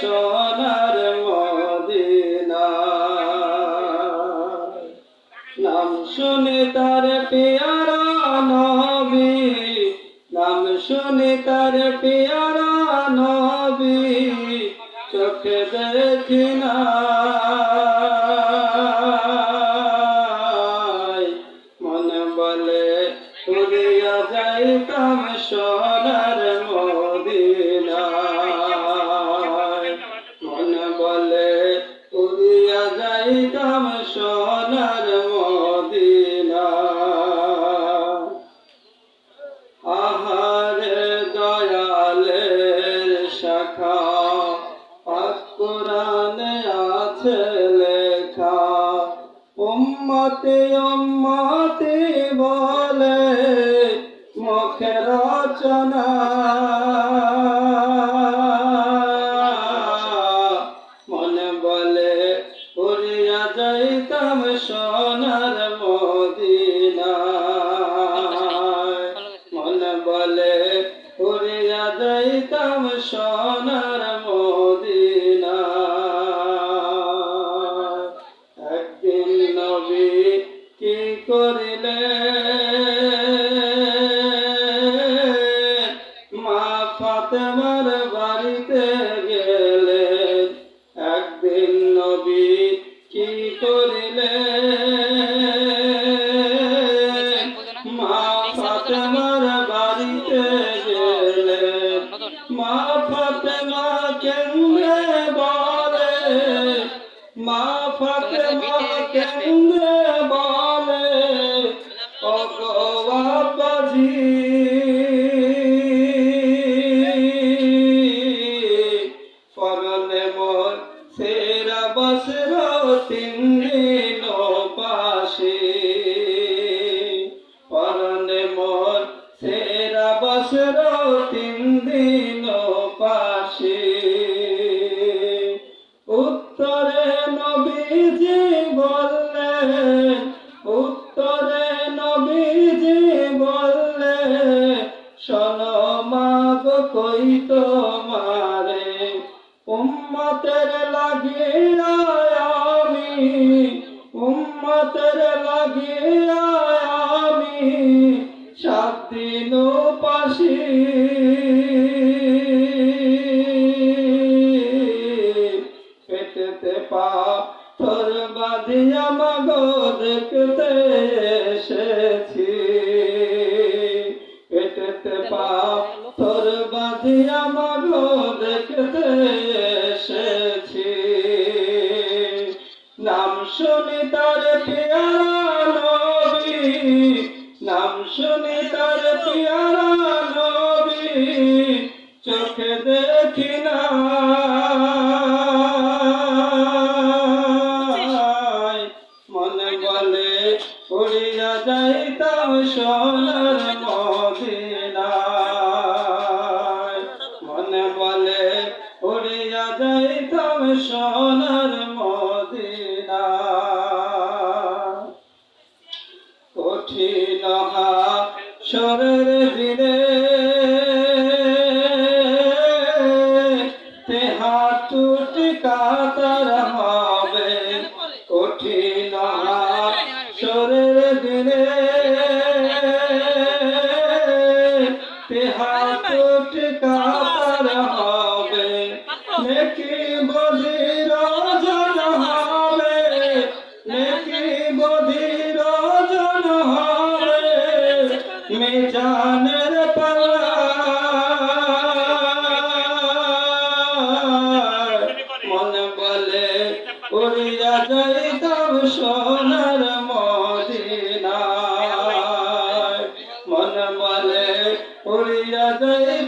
সোনার মদিনা। নাম শুনে তার পেয়ারা নবী নাম শুনে তার পেয়ারা উম্মতে উম্মতে বলে মুখে রচনা। মনে বলে, উড়িয়া যাইতাম সোনার মদিনায় মনে বলে, উড়িয়া যাইতাম সোনার কি করিলে? মা ফাতেমার বাড়িতে গেলেন একদিন নবী কি করিলে? মা ফাতেমার বাড়িতে গেলেন মা ফাতেমা কেন্দ্রে বলে? মা ফাতেমা কেন্দ্রে নবীজি বললেন, উত্তরে নবীজি বললে শোনো মাগ কই তোমারে? উম্মতের লাগিয়া আমি, উম্মতের লাগিয়া আমি সাত দিন পাশি দেখতে এসেছি। পেটেতে পা তোর বাঁধিয়া মাগো দেখতে এসেছি। নাম শুনি তার পিয়ারা নবী, নাম শুনি তার পিয়ারা নবী, চোখে দেখি না সোনার মদিনায়। মনে বলে উড়িয়া যাইতাম সোনার মদিনায়। কঠিন সরের দিনে তেহা টুটি কাতার Yeah, yeah.